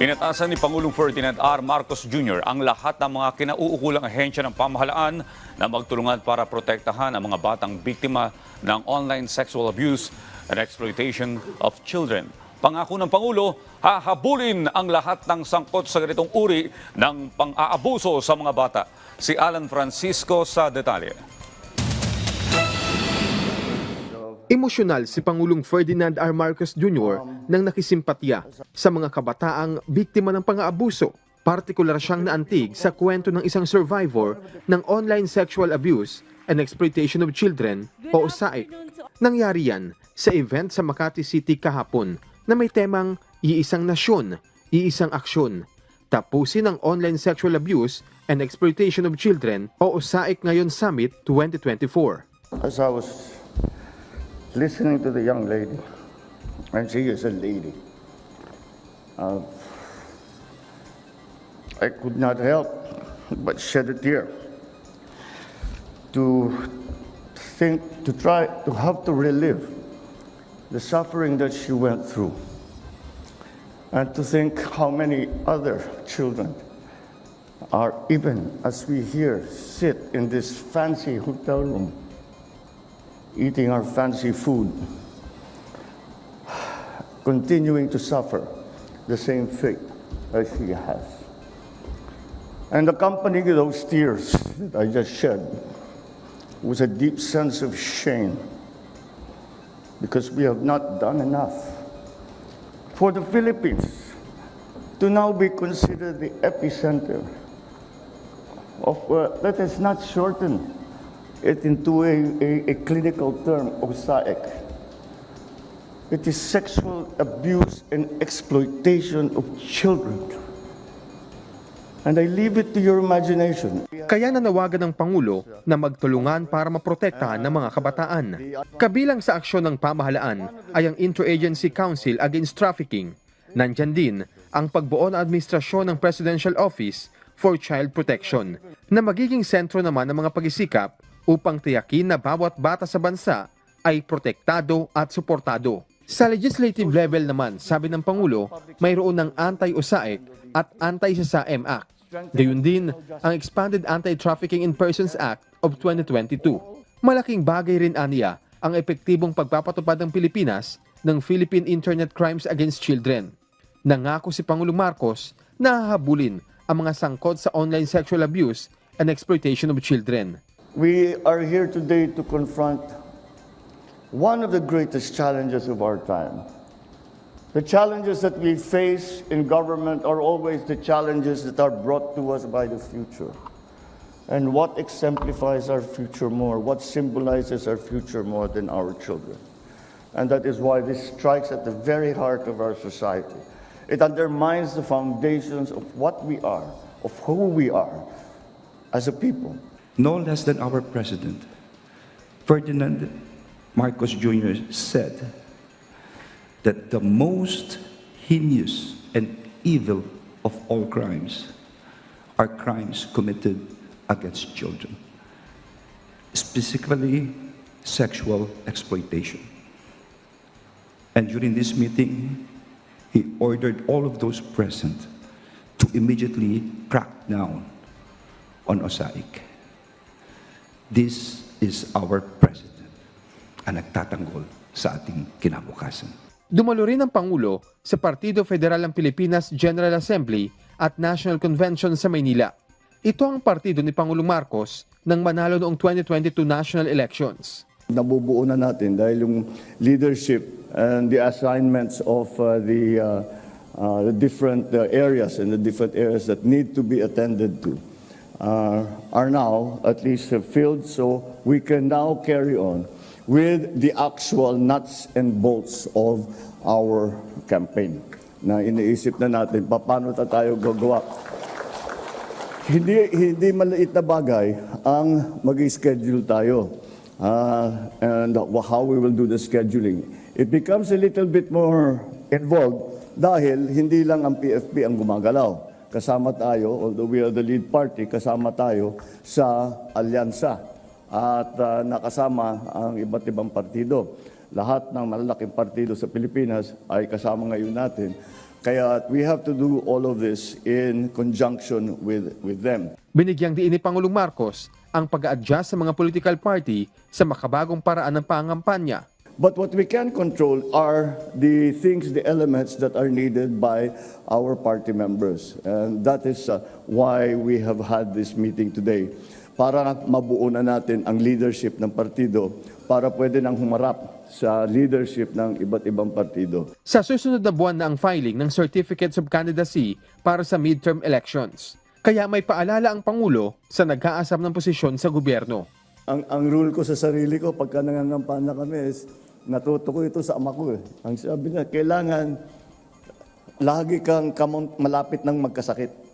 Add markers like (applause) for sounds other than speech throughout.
Inatasan ni Pangulong Ferdinand R. Marcos Jr. ang lahat ng mga kinauukulang ahensya ng pamahalaan na magtulungan para protektahan ang mga batang biktima ng online sexual abuse and exploitation of children. Pangako ng Pangulo, hahabulin ang lahat ng sangkot sa ganitong uri ng pang-aabuso sa mga bata. Si Alan Francisco sa detalye. Emosyonal si Pangulong Ferdinand R. Marcos Jr. nang nakisimpatya sa mga kabataang biktima ng pang-aabuso. Partikular siyang naantig sa kwento ng isang survivor ng online sexual abuse and exploitation of children o SAIC. Nangyari yan sa event sa Makati City kahapon na may temang Iisang Nasyon, Iisang Aksyon. Tapusin ang online sexual abuse and exploitation of children o SAIC ngayon Summit 2024. As I was listening to the young lady, and she is a lady, uh, I could not help but shed a tear to think, to try, to have to relive the suffering that she went through, and to think how many other children are even as we here sit in this fancy hotel room eating our fancy food, continuing to suffer the same fate as she has. And accompanying those tears that I just shed was a deep sense of shame because we have not done enough for the Philippines to now be considered the epicenter of, uh, let us not shorten it into a, a, a clinical term, OSAIC. It is sexual abuse and exploitation of children. And I leave it to your imagination. Kaya nanawagan ng Pangulo na magtulungan para maprotektahan ng mga kabataan. Kabilang sa aksyon ng pamahalaan ay ang Interagency Council Against Trafficking. Nandyan din ang pagbuo ng administrasyon ng Presidential Office for Child Protection na magiging sentro naman ng mga pag-isikap upang tiyakin na bawat bata sa bansa ay protektado at suportado. Sa legislative level naman, sabi ng Pangulo, mayroon ng anti-USAIC at anti-SASAM Act. Gayun din ang Expanded Anti-Trafficking in Persons Act of 2022. Malaking bagay rin aniya ang epektibong pagpapatupad ng Pilipinas ng Philippine Internet Crimes Against Children. Nangako si Pangulong Marcos na hahabulin ang mga sangkot sa online sexual abuse and exploitation of children. We are here today to confront one of the greatest challenges of our time. The challenges that we face in government are always the challenges that are brought to us by the future. And what exemplifies our future more? What symbolizes our future more than our children? And that is why this strikes at the very heart of our society. It undermines the foundations of what we are, of who we are as a people. No less than our president, Ferdinand Marcos Jr., said that the most heinous and evil of all crimes are crimes committed against children, specifically sexual exploitation. And during this meeting, he ordered all of those present to immediately crack down on OSAIC. This is our president ang nagtatanggol sa ating kinabukasan. Dumalo rin ang Pangulo sa Partido Federal ng Pilipinas General Assembly at National Convention sa Maynila. Ito ang partido ni Pangulong Marcos nang manalo noong 2022 national elections. nabubuo na natin dahil yung leadership and the assignments of uh, the, uh, uh, the different uh, areas and the different areas that need to be attended to uh, are now at least filled so we can now carry on with the actual nuts and bolts of our campaign na iniisip na natin paano ta tayo gagawa hindi hindi maliit na bagay ang mag-schedule tayo. Uh, and how we will do the scheduling. It becomes a little bit more involved dahil hindi lang ang PFP ang gumagalaw. Kasama tayo, although we are the lead party, kasama tayo sa alyansa at uh, nakasama ang iba't ibang partido. Lahat ng malalaking partido sa Pilipinas ay kasama ngayon natin Kaya we have to do all of this in conjunction with, with them. Binigyang diin ni Pangulong Marcos ang pag-adjust sa mga political party sa makabagong paraan ng pangampanya. But what we can control are the things, the elements that are needed by our party members. And that is uh, why we have had this meeting today. Para mabuo na natin ang leadership ng partido para pwede nang humarap sa leadership ng iba't ibang partido. Sa susunod na buwan na ang filing ng Certificates of Candidacy para sa midterm elections. Kaya may paalala ang Pangulo sa nag-aasam ng posisyon sa gobyerno. Ang, ang rule ko sa sarili ko pagka nangangampanya kami is natuto ko ito sa ama ko. Eh. Ang sabi niya, kailangan lagi kang malapit ng magkasakit.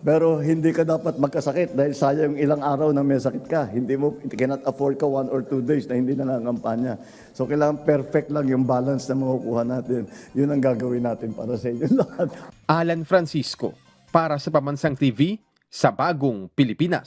Pero hindi ka dapat magkasakit dahil sayang ilang araw na may sakit ka. Hindi mo, you cannot afford ka one or two days na hindi nangangampanya. So kailangan perfect lang yung balance na makukuha natin. Yun ang gagawin natin para sa inyo (laughs) lahat. Alan Francisco para sa Pamansang TV sa Bagong Pilipinas.